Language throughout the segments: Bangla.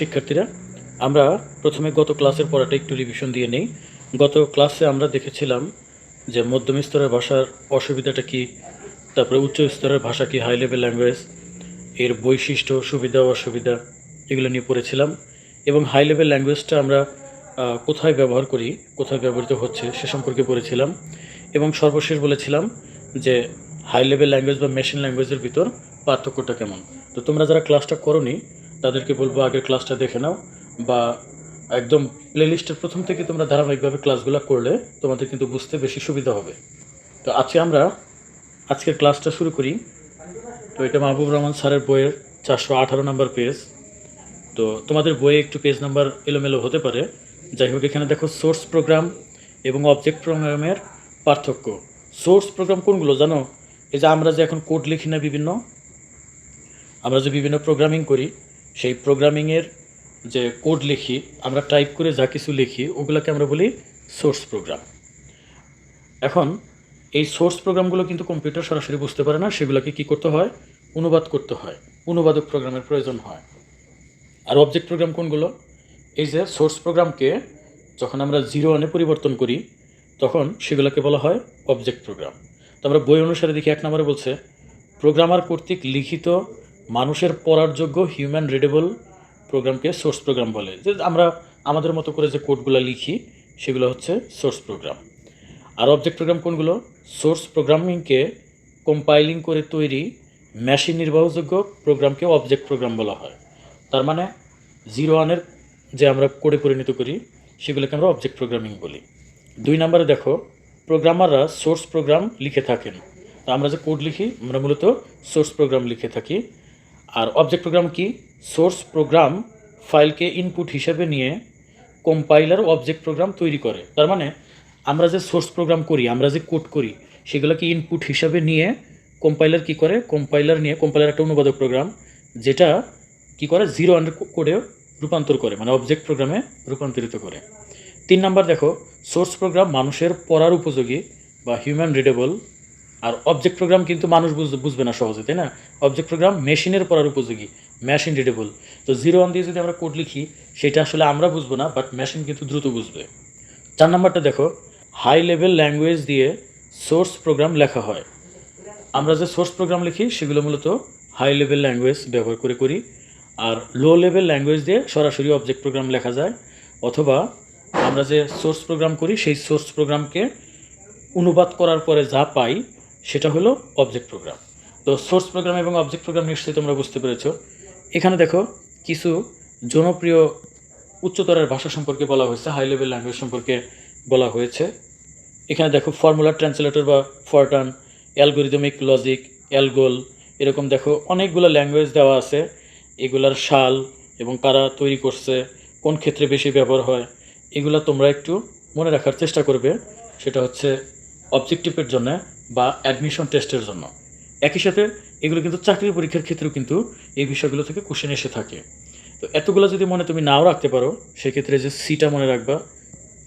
শিক্ষার্থীরা, আমরা প্রথমে গত ক্লাসের পড়াটা একটু রিভিশন দিয়ে নেই। গত ক্লাসে আমরা দেখেছিলাম যে মধ্যম স্তরের ভাষার অসুবিধাটা কি, তারপরে উচ্চ স্তরের ভাষা কি হাই লেভেল ল্যাঙ্গুয়েজ এর বৈশিষ্ট্য, সুবিধা, অসুবিধা এগুলো নিয়ে পড়েছিলাম। এবং হাই লেভেল ল্যাঙ্গুয়েজটা আমরা কোথায় ব্যবহার করি, কোথায় ব্যবহৃত হচ্ছে সে সম্পর্কে পড়েছিলাম। এবং সর্বশেষ বলেছিলাম যে হাই লেভেল ল্যাঙ্গুয়েজ বা মেশিন ল্যাঙ্গুয়েজের ভিতর পার্থক্যটা কেমন। তো তোমরা যারা ক্লাসটা করোনি তাদেরকে বলব, আগের ক্লাসটা দেখে নাও বা একদম প্লেলিস্টের প্রথম থেকে তোমরা ধারাবাহিকভাবে ক্লাসগুলো করলে তোমাদের কিন্তু বুঝতে বেশি সুবিধা হবে। তো আজকে আমরা আজকের ক্লাসটা শুরু করি। তো এটা মাহবুব রহমান স্যারের বইয়ের চারশো আঠারো নম্বর পেজ তো তোমাদের বইয়ে একটু পেজ নাম্বার এলোমেলো হতে পারে। যাই হোক, এখানে দেখো সোর্স প্রোগ্রাম এবং অবজেক্ট প্রোগ্রামের পার্থক্য। সোর্স প্রোগ্রাম কোনগুলো জানো? এই যে আমরা যে এখন কোড লিখি না বিভিন্ন, আমরা যে বিভিন্ন প্রোগ্রামিং করি সেই প্রোগ্রামিংয়ের যে কোড লিখি, আমরা টাইপ করে যা কিছু লিখি, ওগুলোকে আমরা বলি সোর্স প্রোগ্রাম এখন, এই সোর্স প্রোগ্রামগুলো কিন্তু কম্পিউটার সরাসরি বুঝতে পারে না, সেগুলোকে কি করতে হয়? অনুবাদ করতে হয়। অনুবাদক প্রোগ্রামের প্রয়োজন হয়। আর অবজেক্ট প্রোগ্রাম কোনগুলো? এই যে সোর্স প্রোগ্রামকে যখন আমরা জিরো ওয়ানে পরিবর্তন করি, তখন সেগুলোকে বলা হয় অবজেক্ট প্রোগ্রাম তো আমরা বই অনুসারে দেখি, এক নম্বরে বলছে প্রোগ্রামার কর্তৃক লিখিত মানুষের পড়ার যোগ্য হিউম্যান রিডেবল প্রোগ্রামকে সোর্স প্রোগ্রাম বলে। যে আমরা আমাদের মতো করে যে কোডগুলো লিখি, সেগুলো হচ্ছে সোর্স প্রোগ্রাম আর অবজেক্ট প্রোগ্রাম কোনগুলো? সোর্স প্রোগ্রামিংকে কম্পাইলিং করে তৈরি মেশিন নির্বাহযোগ্য প্রোগ্রামকে অবজেক্ট প্রোগ্রাম বলা হয়। তার মানে জিরো ওয়ানের যে আমরা কোডে পরিণত করি, সেগুলোকে আমরা অবজেক্ট প্রোগ্রামিং বলি। দুই নম্বরে দেখো প্রোগ্রামাররা সোর্স প্রোগ্রাম লিখে থাকেন। তো আমরা যে কোড লিখি, আমরা মূলত সোর্স প্রোগ্রাম লিখে থাকি। আর অবজেক্ট প্রোগ্রাম কি? সোর্স প্রোগ্রাম ফাইলকে ইনপুট হিসেবে নিয়ে কম্পাইলার অবজেক্ট প্রোগ্রাম তৈরি করে। তার মানে আমরা যে সোর্স প্রোগ্রাম করি, আমরা যে কোড করি, সেগুলোকে ইনপুট হিসাবে নিয়ে কম্পাইলার কি করে? কম্পাইলার নিয়ে কম্পাইলার একটা অনুবাদক প্রোগ্রাম যেটা কি করে? জিরো আন্ডার কোডে রূপান্তর করে মানে অবজেক্ট প্রোগ্রামে রূপান্তরিত করে। তিন নাম্বার দেখো সোর্স প্রোগ্রাম মানুষের পড়ার উপযোগী বা হিউম্যান রিডেবল আর অবজেক্ট প্রোগ্রাম কিন্তু মানুষ বুঝ- বুঝবে না সহজে, তাই না? অবজেক্ট প্রোগ্রাম মেশিনের পড়ার উপযোগী মেশিন রিডেবল তো জিরো ওয়ান দিয়ে যদি আমরা কোড লিখি, সেটা আসলে আমরা বুঝব না বাট মেশিন কিন্তু দ্রুত বুঝবে। চার নাম্বারটা দেখো হাই লেভেল ল্যাঙ্গুয়েজ দিয়ে সোর্স প্রোগ্রাম লেখা হয়। আমরা যে সোর্স প্রোগ্রাম লিখি, সেগুলো মূলত হাই লেভেল ল্যাঙ্গুয়েজ ব্যবহার করে করি, আর লো লেভেল ল্যাঙ্গুয়েজ দিয়ে সরাসরি অবজেক্ট প্রোগ্রাম লেখা যায়, অথবা আমরা যে সোর্স প্রোগ্রাম করি, সেই সোর্স প্রোগ্রামকে অনুবাদ করার পরে যা পাই সেটা হলো অবজেক্ট প্রোগ্রাম তো সোর্স প্রোগ্রাম এবং অবজেক্ট প্রোগ্রাম নিশ্চয়ই তোমরা বুঝতে পেরেছ। এখানে দেখো, কিছু জনপ্রিয় উচ্চতরের ভাষা সম্পর্কে বলা হয়েছে হাই লেভেল ল্যাঙ্গুয়েজ সম্পর্কে বলা হয়েছে। এখানে দেখো ফর্মুলা ট্রান্সলেটর বা ফরটান অ্যালগোরিদমিক লজিক অ্যালগোল এরকম দেখো, অনেকগুলো ল্যাঙ্গুয়েজ দেওয়া আছে। এগুলার শাল এবং কারা তৈরি করছে, কোন ক্ষেত্রে বেশি ব্যবহার হয়, এগুলো তোমরা একটু মনে রাখার চেষ্টা করবে। সেটা হচ্ছে অবজেক্টিভের জন্য বা অ্যাডমিশন টেস্টের জন্য। একই সাথে এগুলো কিন্তু চাকরির পরীক্ষার ক্ষেত্রেও কিন্তু এই বিষয়গুলো থেকে কোশ্চেন এসে থাকে। তো এতগুলো যদি মনে তুমি নাও রাখতে পারো, সেক্ষেত্রে যে সিটা মনে রাখবা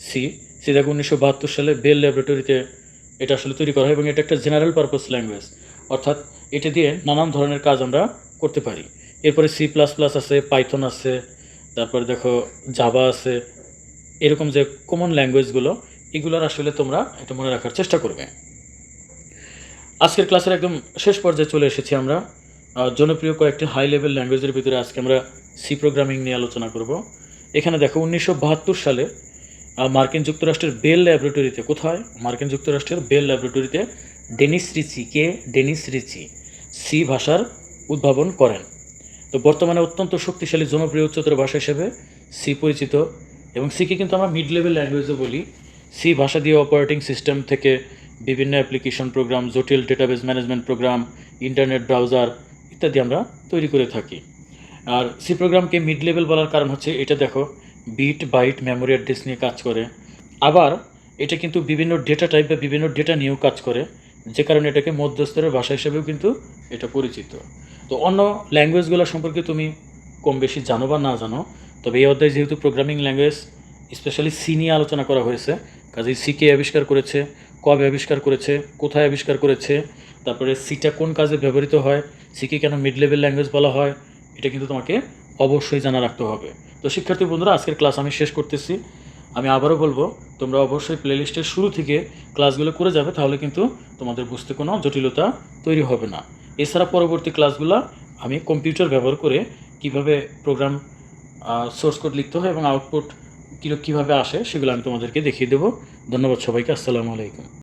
সি সি দেখো উনিশশো বাহাত্তর সালে বেল ল্যাবরেটরিতে এটা আসলে তৈরি করা হয় এবং এটা একটা জেনারেল পারপাস ল্যাঙ্গুয়েজ অর্থাৎ এটা দিয়ে নানান ধরনের কাজ আমরা করতে পারি। এরপরে সি প্লাস প্লাস আছে পাইথন আছে, তারপরে দেখো জাভা আছে, এরকম যে কমন ল্যাঙ্গুয়েজগুলো এগুলোর আসলে তোমরা এটা মনে রাখার চেষ্টা করবে। আজকের ক্লাসের একদম শেষ পর্যায়ে চলে এসেছি আমরা। জনপ্রিয় কয়েকটি হাই লেভেল ল্যাঙ্গুয়েজের ভিতরে আজকে আমরা সি প্রোগ্রামিং নিয়ে আলোচনা করব। এখানে দেখো উনিশশো বাহাত্তর সালে মার্কিন যুক্তরাষ্ট্রের বেল ল্যাবরেটরিতে, কোথায়? মার্কিন যুক্তরাষ্ট্রের বেল ল্যাবরেটরিতে ডেনিস রিচি, কে? ডেনিস রিচি সি ভাষার উদ্ভাবন করেন। তো বর্তমানে অত্যন্ত শক্তিশালী, জনপ্রিয়, উচ্চতর ভাষা হিসেবে সি পরিচিত এবং সিকে কিন্তু আমরা মিড লেভেল ল্যাঙ্গুয়েজও বলি। সি ভাষা দিয়ে অপারেটিং সিস্টেম থেকে বিভিন্ন অ্যাপ্লিকেশন প্রোগ্রাম জটিল database management program internet browser ইত্যাদি আমরা তৈরি করে থাকি। আর সি প্রোগ্রামকে মিড লেভেল বলার কারণ হচ্ছে এটা দেখো বিট বাইট মেমোরি অ্যাড্রেস নিয়ে কাজ করে। আবার এটা কিন্তু বিভিন্ন ডেটা টাইপ বা বিভিন্ন ডেটা নিয়েও কাজ করে, যে কারণে এটাকে মধ্যস্তরের ভাষা হিসেবেও কিন্তু এটা পরিচিত। তো অন্য ল্যাঙ্গুয়েজগুলো সম্পর্কে তুমি কম বেশি জানো বা না জানো, তবে এই অধ্যায়ে যেহেতু প্রোগ্রামিং ল্যাঙ্গুয়েজ স্পেশালি সি নিয়ে আলোচনা করা হয়েছে, কাজেই সিকে আবিষ্কার করেছে কবে আবিষ্কার করেছে, কোথায় আবিষ্কার করেছে, তারপরে সিটা কোন কাজে ব্যবহৃত হয়, সিকে কেন মিড লেভেল ল্যাঙ্গুয়েজ বলা হয়, এটা কিন্তু তোমাকে অবশ্যই জানা রাখতে হবে। তো শিক্ষার্থী বন্ধুরা, আজকের ক্লাস আমি শেষ করতেছি। আমি আবারও বলব, তোমরা অবশ্যই প্লেলিস্টের শুরু থেকে ক্লাসগুলো করে যাবে, তাহলে কিন্তু তোমাদের বুঝতে কোনো জটিলতা তৈরি হবে না। এছাড়া পরবর্তী ক্লাসগুলো আমি কম্পিউটার ব্যবহার করে কীভাবে প্রোগ্রাম সোর্স কোড লিখতে হয় এবং আউটপুট কীভাবে আসে সেগুলো আমি তোমাদেরকে দেখিয়ে দেবো। ধন্যবাদ সবাইকে আসসালামু আলাইকুম।